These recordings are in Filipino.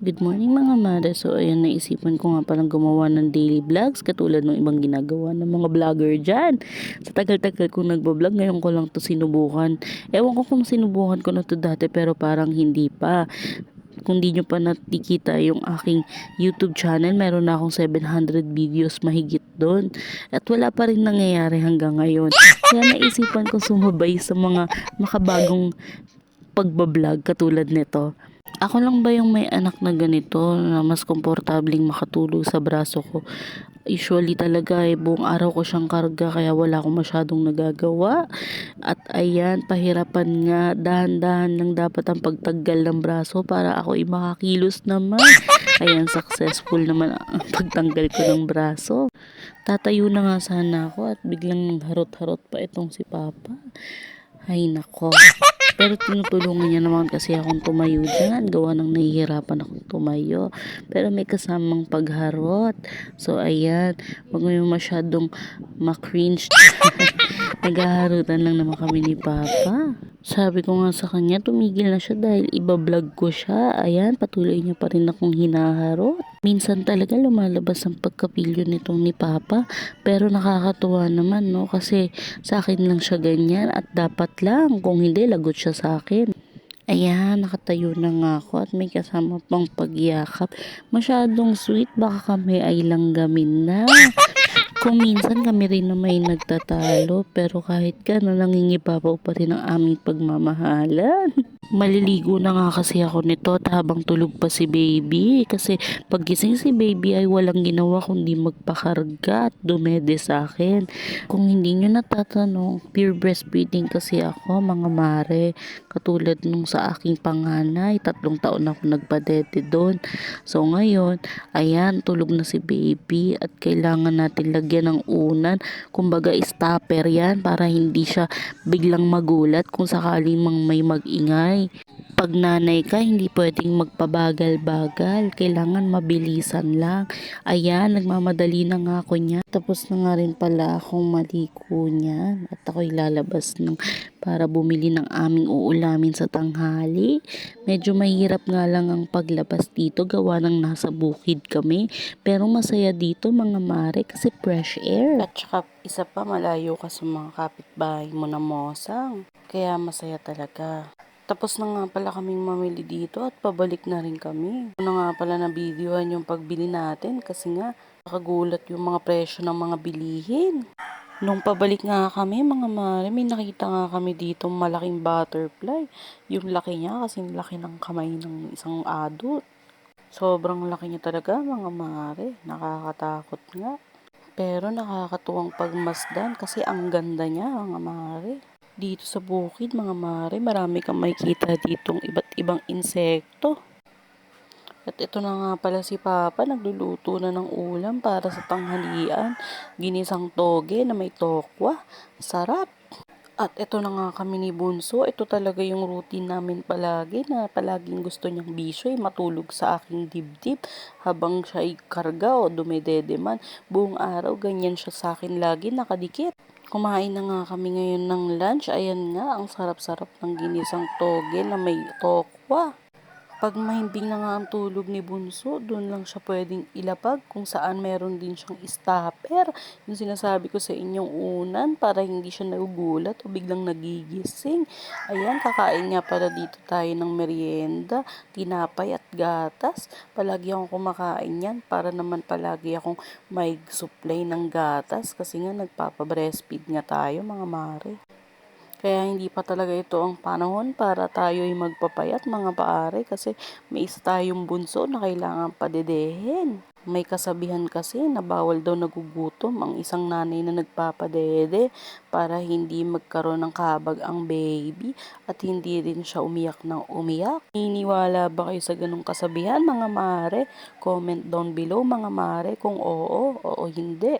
Good morning mga mare. So ayun, naisipan ko nga palang gumawa ng daily vlogs katulad ng ibang ginagawa ng mga vlogger dyan. Sa tagal-tagal kong nagbablog, ngayon ko lang to sinubukan. Ewan ko kung sinubukan ko na to dati pero parang hindi pa. Kung di nyo pa nakikita yung aking YouTube channel, meron na akong 700 videos mahigit doon. At wala pa rin nangyayari hanggang ngayon. Kaya naisipan ko sumabay sa mga makabagong pagbablog katulad nito. Ako lang ba yung may anak na ganito na mas komportabling makatulog sa braso ko? Usually talaga eh, buong araw ko siyang karga kaya wala akong masyadong nagagawa. At ayan, pahirapan nga, dahan-dahan lang dapat ang pagtanggal ng braso para ako ay makakilos naman. Ayan, successful naman ang pagtanggal ko ng braso. Tatayo na nga sana ako at biglang harot-harot pa itong si Papa. Ay nako. Pero tinutulungan niya naman kasi akong tumayo dyan. Gawa ng nahihirapan akong tumayo. Pero may kasamang pagharot. So, ayan. Huwag mo masyadong makringe. Naghaharutan lang naman kami ni Papa. Sabi ko nga sa kanya, tumigil na siya dahil iba-vlog ko siya. Ayan, patuloy niya pa rin akong hinaharot. Minsan talaga lumalabas ang pagkapilyo nitong ni Papa. Pero nakakatuwa naman, no? Kasi sa akin lang siya ganyan at dapat lang. Kung hindi, lagot siya sa akin. Ayan, nakatayo na nga ako at may kasama pang pagyakap. Masyadong sweet, baka kami ay langgamin na. Kung minsan kami rin na may nagtatalo, pero kahit gano'n nangingibabaw pa rin ang aming pagmamahalan. Maliligo na nga kasi ako nito at habang tulog pa si baby. Kasi paggising si baby ay walang ginawa kundi magpakarga at dumede sa akin. Kung hindi nyo natatanong, pure breastfeeding kasi ako mga mare. Katulad nung sa aking panganay, tatlong taon ako nagpadede doon. So ngayon, ayan, tulog na si baby at kailangan natin lagyan ng unan. Kumbaga stopper yan para hindi siya biglang magulat kung sakaling mang may magingay. Pag nanay ka, hindi pwedeng magpabagal-bagal. Kailangan mabilisan lang. Ayan, nagmamadali na nga ako niya. Tapos na nga rin pala akong maliko niya. At ako'y lalabas ng para bumili ng aming uulamin sa tanghali. Medyo mahirap nga lang ang paglabas dito gawa ng nasa bukid kami. Pero masaya dito mga mare kasi fresh air. At saka isa pa malayo ka sa mga kapitbahay mo na mosang. Kaya masaya talaga. Tapos na nga pala kaming mamili dito at pabalik na rin kami. Ano nga pala na videohan yung pagbili natin kasi nga nakagulat yung mga presyo ng mga bilihin. Nung pabalik nga kami mga mare, may nakita nga kami dito malaking butterfly. Yung laki niya kasi laki ng kamay ng isang adult. Sobrang laki niya talaga mga mare. Nakakatakot nga. Pero nakakatuwang pagmasdan kasi ang ganda niya mga mare dito sa bukid mga mare, marami kang makikita ditong iba't ibang insekto. At ito na nga pala si Papa, nagluluto na ng ulam para sa tanghalian. Ginisang toge na may tokwa. Sarap! At ito na nga kami ni Bunso. Ito talaga yung routine namin palagi na palaging gusto niyang bisyo ay matulog sa aking dibdib habang siya ay karga o dumedede man. Buong araw ganyan siya sa akin lagi nakadikit. Kumain na nga kami ngayon ng lunch. Ayan nga, ang sarap-sarap ng ginisang toge na may tokwa. Pag mahimbing na nga ang tulog ni Bunso, doon lang siya pwedeng ilapag kung saan meron din siyang stopper. Yung sinasabi ko sa inyong unan para hindi siya nagugulat o biglang nagigising. Ayan, kakain nga para dito tayo ng merienda, tinapay at gatas. Palagi akong kumakain yan para naman palagi akong may supply ng gatas kasi nga nagpapa-breastfeed nga tayo mga mare. Kaya hindi pa talaga ito ang panahon para tayo ay magpapayat mga paare kasi may isa tayong bunso na kailangan padedehin. May kasabihan kasi na bawal daw nagugutom ang isang nanay na nagpapadede para hindi magkaroon ng kabag ang baby at hindi rin siya umiyak ng umiyak. Iniwala ba kayo sa ganong kasabihan mga mare? Comment down below mga mare kung oo o hindi.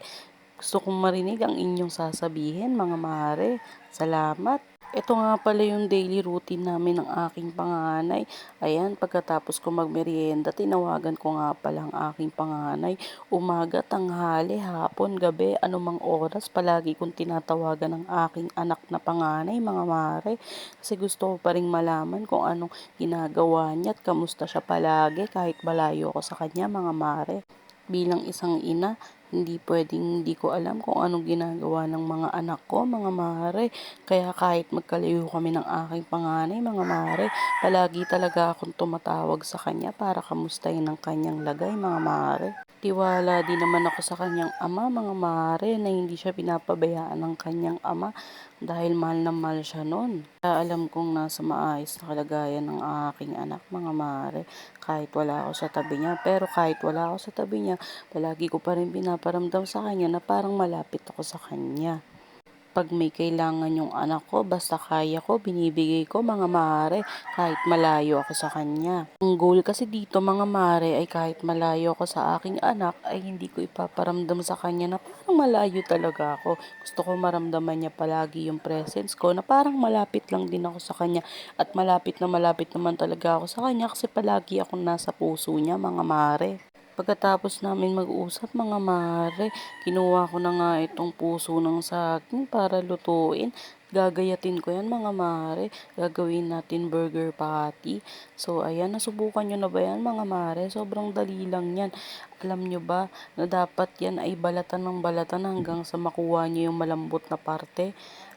Gusto kong marinig ang inyong sasabihin mga mare. Salamat. Ito nga pala yung daily routine namin ng aking panganay. Ayan, pagkatapos ko magmerienda, tinawagan ko nga pala ang aking panganay. Umaga, tanghali, hapon, gabi, anumang oras, palagi kong tinatawagan ng aking anak na panganay, mga mare. Kasi gusto ko pa rin malaman kung anong ginagawa niya at kamusta siya palagi kahit malayo ako sa kanya, mga mare. Bilang isang ina, hindi pwedeng hindi ko alam kung anong ginagawa ng mga anak ko, mga mare. Kaya kahit magkalayo kami ng aking panganay, mga mare, palagi talaga akong tumatawag sa kanya para kamustahin ang kanyang lagay, mga mare. Tiwala din naman ako sa kanyang ama, mga mare, na hindi siya pinapabayaan ng kanyang ama dahil mahal na mahal siya noon. Kaya alam kong nasa maayos na kalagayan ng aking anak, mga mare, kahit wala ako sa tabi niya. Pero kahit wala ako sa tabi niya, palagi ko pa rin pinaparamdam sa kanya na parang malapit ako sa kanya. Pag may kailangan yung anak ko, basta kaya ko, binibigay ko mga mare, kahit malayo ako sa kanya. Ang goal kasi dito mga mare ay kahit malayo ako sa aking anak, ay hindi ko ipaparamdam sa kanya na parang malayo talaga ako. Gusto ko maramdaman niya palagi yung presence ko na parang malapit lang din ako sa kanya at malapit na malapit naman talaga ako sa kanya kasi palagi akong nasa puso niya mga mare. Pagkatapos namin mag-usap mga mare, kinuha ko na nga itong puso ng saging para lutuin. Gagayatin ko yan mga mare. Gagawin natin burger patty. So ayan, nasubukan nyo na ba yan mga mare? Sobrang dali lang yan. Alam nyo ba na dapat yan ay balatan ng balatan hanggang sa makuha nyo yung malambot na parte?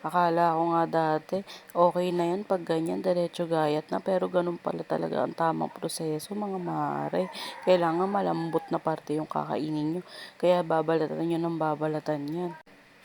Akala ko nga dati, okay na yan pag ganyan, diretso gayat na. Pero ganun pala talaga ang tamang proseso mga mare. Kailangan malambot na parte yung kakainin nyo. Kaya babalatan nyo ng babalatan yan.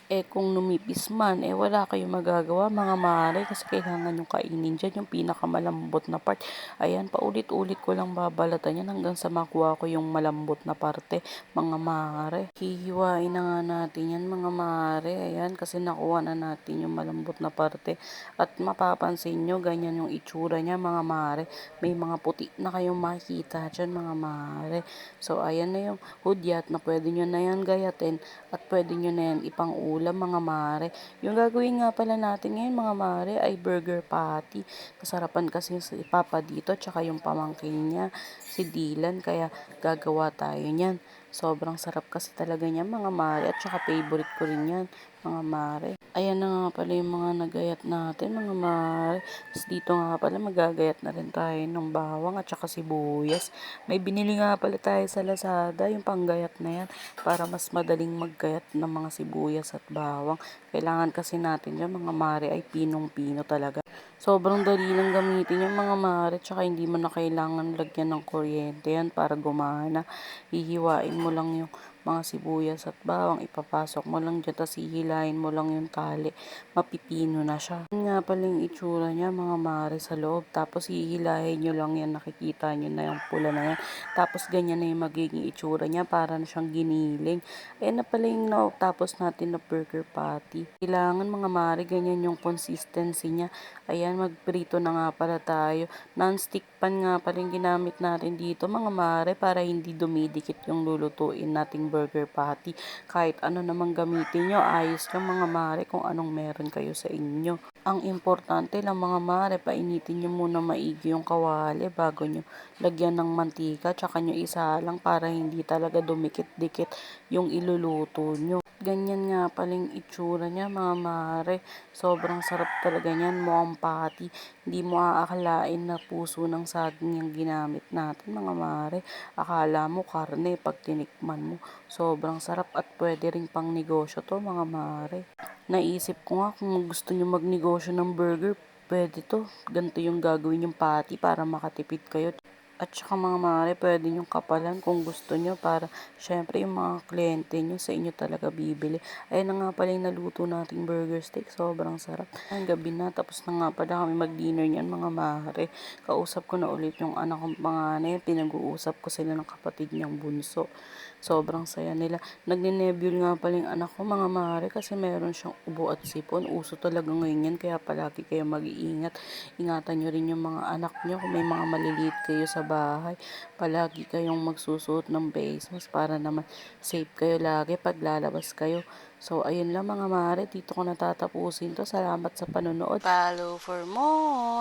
Eh kung numipis man, eh wala kayong magagawa mga mare kasi kailangan yung kainin dyan, yung pinakamalambot na part. Ayan, paulit-ulit ko lang babalatan yan hanggang sa makuha ko yung malambot na parte, mga mare. Hihiwain na nga natin yan mga mare, ayan, kasi nakuha na natin yung malambot na parte. At mapapansin nyo, ganyan yung itsura niya mga mare. May mga puti na kayong makikita dyan mga mare. So ayan na yung hudyat na pwede nyo na yan gayatin at pwede nyo na yan ipang ulam mga mare. Yung gagawin nga pala natin ngayon mga mare ay burger patty. Kasarapan kasi si Papa dito tsaka yung pamangkin niya si Dylan kaya gagawa tayo niyan. Sobrang sarap kasi talaga niya mga mare at saka favorite ko rin yan mga mare. Ayan na nga pala yung mga nagayat natin mga mare. Dito nga pala magagayat na rin tayo ng bawang at saka sibuyas. May binili nga pala tayo sa Lazada yung panggayat na yan para mas madaling maggayat ng mga sibuyas at bawang. Kailangan kasi natin yan mga mare ay pinong-pino talaga. Sobrang dali lang gamitin yung mga mare tsaka hindi mo na kailangan lagyan ng kuryente yan para gumana. Hihiwain mo lang yung mga sibuyas at bawang, ipapasok mo lang dyan, tapos hihilahin mo lang yung tali, mapipino na siya. Yun nga pala yung itsura niya, mga mare sa loob, tapos hihilahin nyo lang yan, nakikita nyo na yung pula na yan, tapos ganyan na yung magiging itsura niya, para na siyang giniling. Ayan na pala yung no, tapos natin na burger patty. Kailangan mga mare, ganyan yung consistency niya. Ayan, magprito na nga pala tayo. Non-stick pan nga pala yung ginamit natin dito, mga mare, para hindi dumidikit yung lulutuin nating burger patty. Kahit ano namang gamitin nyo, ayos lang mga mare kung anong meron kayo sa inyo. Ang importante lang mga mare, painitin nyo muna maigi yung kawali bago nyo lagyan ng mantika, tsaka nyo isa lang para hindi talaga dumikit-dikit yung iluluto nyo. Ganyan nga paling itsura niya mga mare. Sobrang sarap talaga niyan, mukhang patty. Hindi mo aakalain na puso ng saging yung ginamit natin mga mare. Akala mo karne pag tinikman mo. Sobrang sarap at pwede rin pang negosyo to mga mare. Naisip ko nga kung gusto nyo magnegosyo ng burger, pwede to. Ganito yung gagawin yung patty para makatipid kayo. At saka mga mare, pwede nyo kapalan kung gusto nyo para syempre yung mga kliyente nyo sa inyo talaga bibili. Ayun na nga pala yung naluto nating burger steak. Sobrang sarap. Ang gabi na, tapos na nga pala kami mag-dinner niyan mga mare. Kausap ko na ulit yung anak kong panganay. Pinag-uusap ko sila ng kapatid niyang bunso. Sobrang saya nila. Nagninebule nga pala yung anak ko mga mare kasi meron siyang ubo at sipon. Uso talaga ngayon yan kaya palagi kayo mag-iingat. Ingatan nyo rin yung mga anak nyo kung may mga maliliit kayo sa bahay. Palagi kayong magsusuot ng face mask para naman safe kayo lagi pag lalabas kayo. So, ayun lang mga mare. Dito ko natatapusin to. Salamat sa panonood. Follow for more!